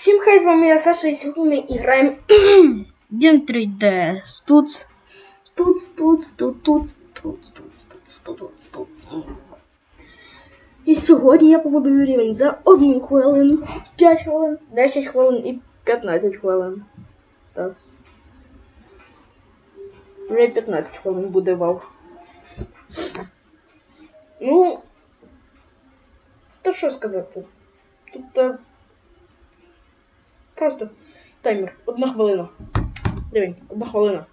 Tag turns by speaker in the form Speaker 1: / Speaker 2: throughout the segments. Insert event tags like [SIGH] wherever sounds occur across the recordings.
Speaker 1: Всім хай з вами я Саша, і сьогодні ми граємо [CLEARS THROAT]
Speaker 2: Дім 3D. Стуц.
Speaker 1: Стуц, Тут, стуц, стуц, стуц, стуц, стуц, стуц, І сьогодні я побудую рівень за 1 хвилину, 5 хвилин, 10 хвилин і 15 хвилин. Так. Вже 15 хвилин буде вау. Ну, то що сказати? Тут-то... Е, просто таймер. Одна хвилина. Рівень, одна хвилина.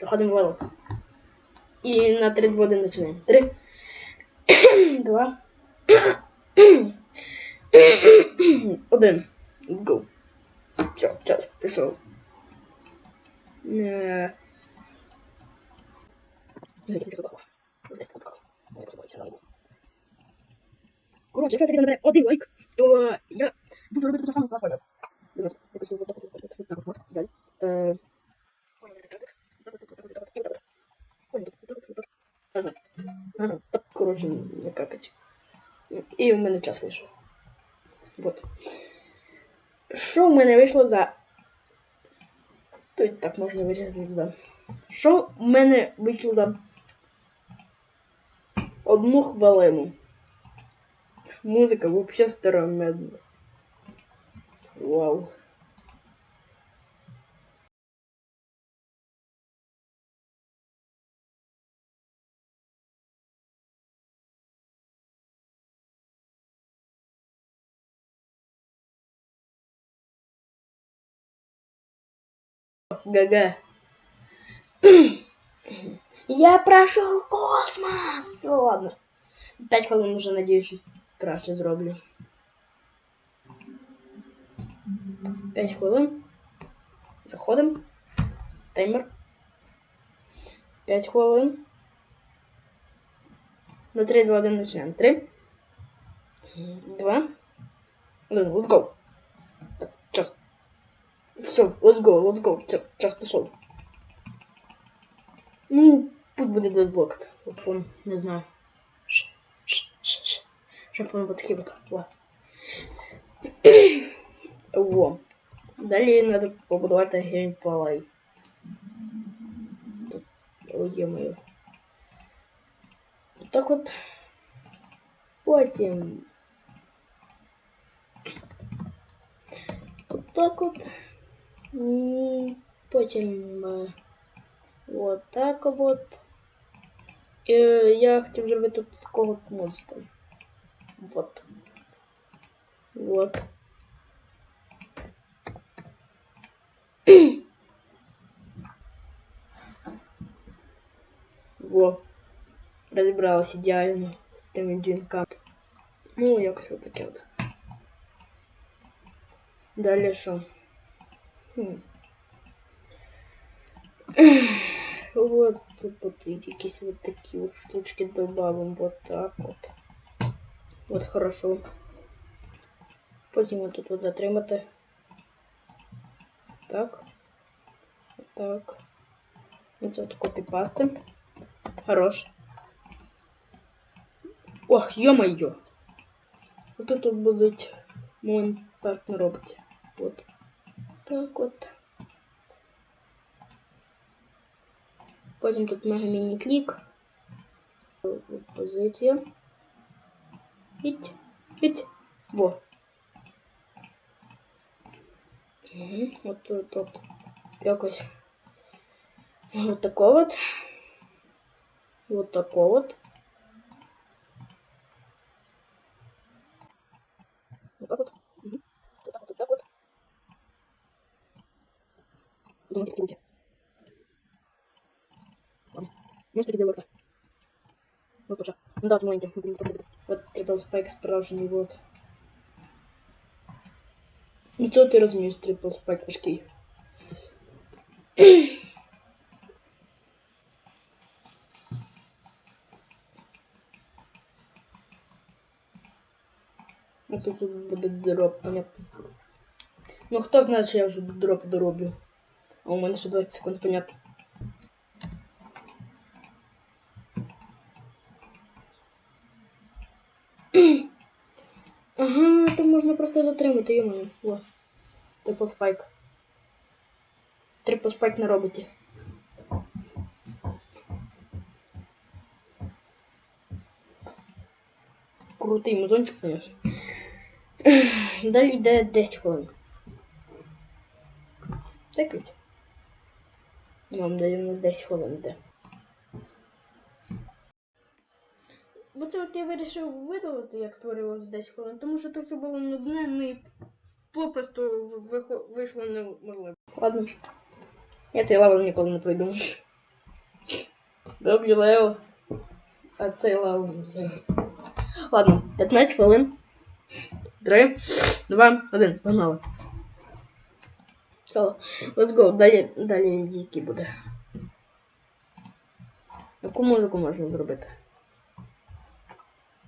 Speaker 1: Заходимо в левел. І на 3 2 1 починаємо. 3, 2, 1. Go. Все, час, пішов. Е, не. Коротше, якщо це відео набере один лайк, то е, я буду робити те саме з платформою. Якось так от, вот вот далі. Е, не. І в мене час вийшов. Вот. Що в мене вийшло за. Тут так можна вирізати, да. Що в мене вийшло за одну хвилину? Музика старая Madness. Вау. Га-га. Я прошел космос! Ладно. Пять хвилин уже, надеюсь, краще зроблю. 5 хвилин. Заходимо. Таймер. 5 хвилин. На 3, 2, 1 починаємо. 3. 2. 1. Let's go. Так, час. Все, let's go, let's go. Все, час пішов. Ну, пусть буде дедлокт. От фон, не знаю. Ш, ш, ш, ш. Щоб фон вот такий вот. Во. Во. Далі треба побудувати геймплей. Тут, ой, ё-моё. Так от. Потім. От так от. М, Потім. е, Вот так вот. І я хотів зробити тут такого от монстра. Вот. Вот. Во. Розібралась ідеально з тими дзвінками. Ну, якось от таке от. Далі що? Хм. Вот тут вот якісь вот такі вот штучки добавим. Вот так вот. Вот хорошо. Потім вот тут вот затримати. Так. Так. Це от копіпасти. Хорош. Ох, ё-моё. Вот тут тут будуть мон так не робиться. Вот. Так от. Потім тут мега міні клік. Позиція. Хіть. Хіть. Во. Угу. От тут от. Якось. Вот такого вот. Вот такого вот. Вот так вот. Угу. Вот так вот, вот так вот. Думайте, руки. Ладно. Ну, что делаю так. Вот тоже. Ну да, с маленьким. Вот трипл спайк справжній вот. Ну то ти розумієш, трипл спайк важкий. А тут буде дроп, понятно. Ну хто знає, що я вже дроп дороблю. А у мене ще 20 секунд, понятно. Ага, там можна просто затримати, йомаю. Во. Трипл спайк. Трипл спайк на роботі. Крутий музончик, конечно. Далі йде 10 хвилин. Так ведь? Нам дає у нас 10 хвилин йде. Оце от я вирішив видалити, як створював 10 хвилин, тому що це все було нудне, ну і попросту вийшло неможливо. Ладно. Я цей левел ніколи не пройду. Роблю левел. А цей знаю. Ладно, 15 хвилин. 3, 2, 1, погнали. Все, let's go. Далі, далі який буде. Яку музику можна зробити?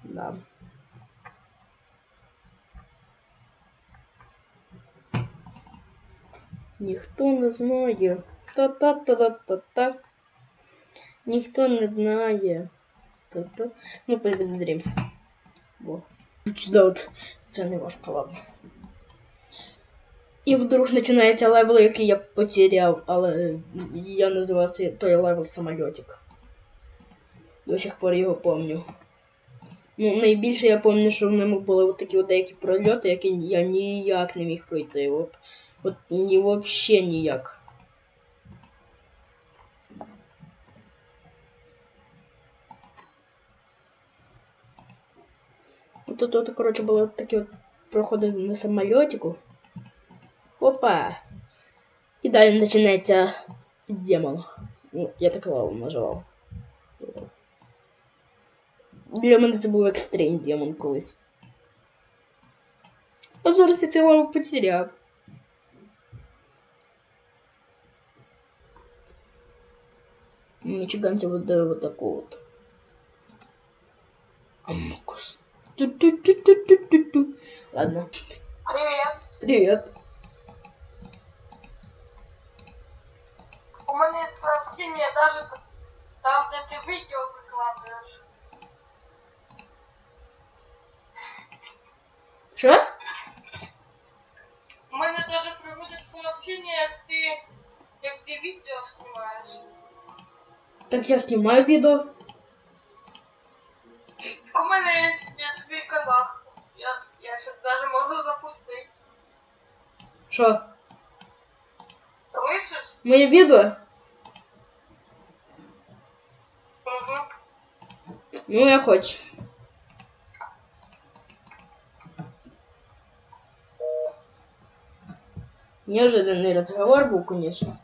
Speaker 1: Да. Ніхто не знає. Та-та-та-та-та-та. Ніхто не знає. Та-та. Ну, позбездрімся. Бо. Да, от. Це не важко, ладно. І вдруг починається левел, який я потеряв, але я називав цей той левел самольотик. До сих пор його помню. Ну, найбільше я пам'ятаю, що в ньому були от такі от деякі прольоти, які я ніяк не міг пройти. От, от ні, вообще ніяк. От тут, от, коротше, були от такі от проходи на самольотику. Опа! І далі починається демон. Ну, я так лаву називав. Для мене це був екстрим демон колись. А зараз я цей лаву потеряв. Мічиганця буде вот таку от. Амокус. Ту-ту-ту-ту-ту-ту. Ладно.
Speaker 3: Привіт.
Speaker 1: Привет.
Speaker 3: У мене сообщение даже т- там, де ти відео викладаєш.
Speaker 1: Що?
Speaker 3: У мене даже приводить сообщение, як ти, як ти відео знімаєш.
Speaker 1: Так я снимаю видео.
Speaker 3: У мене є, є твій канал. Я, я ще даже можу запустити.
Speaker 1: Що?
Speaker 3: Слышиш?
Speaker 1: Моє відео?
Speaker 3: Угу.
Speaker 1: Ну, як хочеш. Неожиданный разговор был, конечно.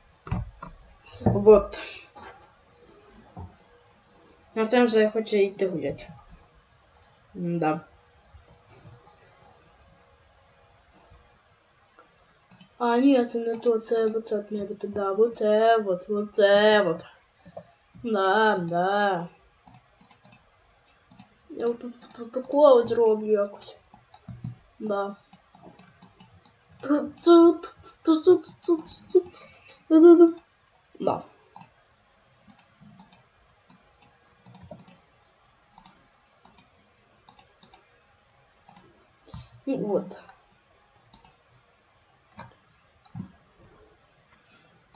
Speaker 1: Вот. А там же хоче йти гулять. Да. А, ні, це не то, це оце от має бути, да, оце, от, оце, от. Да, да. Я от тут протокол от зроблю якось. Да. Да. Ну от.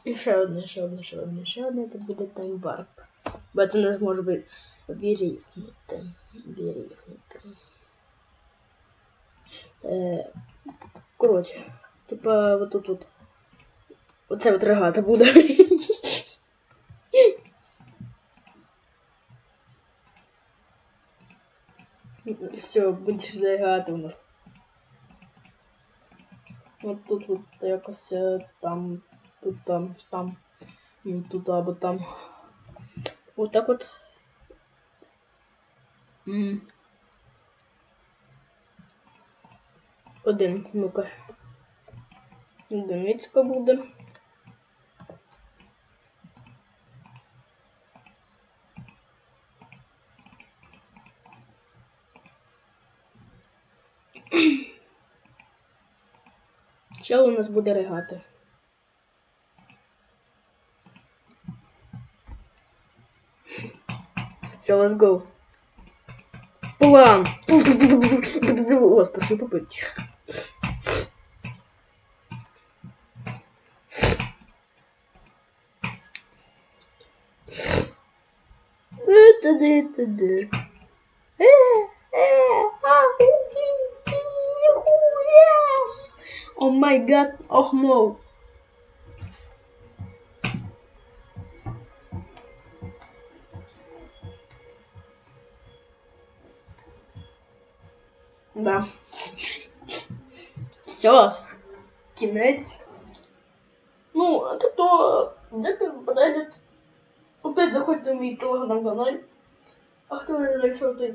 Speaker 1: І ще одне, ще одне, ще одне, ще одне, це буде таймварп. Бо це не зможе би вирізнути. Вирізнути. Е, коротше, типа от тут от. Оце от регата буде. Все, будеш регати у нас. От тут от якось е, там, тут там, там, тут або там. От так от. Один, ну-ка. Одиницька буде. Чел у нас буде ригати. Все, let's go. План! О,
Speaker 2: спасибо, попытки. Туды-туды. Yes! О май гад, ох ноу.
Speaker 1: Да.
Speaker 2: Все.
Speaker 1: Кінець. Ну, а тобто, дякую за. Опять заходьте в мій телеграм-канал. А вже зайшов, той.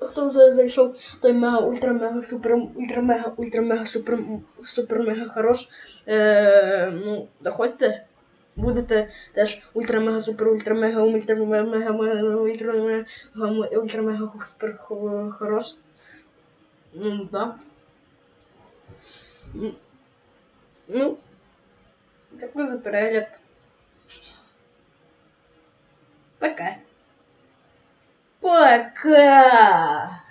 Speaker 1: Хто зайшов, той мега ультра мега супер ультра мега ультра мега супер супер мега хорош. Е, ну, заходьте. Будете теж ультра мега супер ультра мега ультра мега ультра мега ультра мега супер хорош. Ну, да. Ну, дякую за перегляд. Пока. Пока.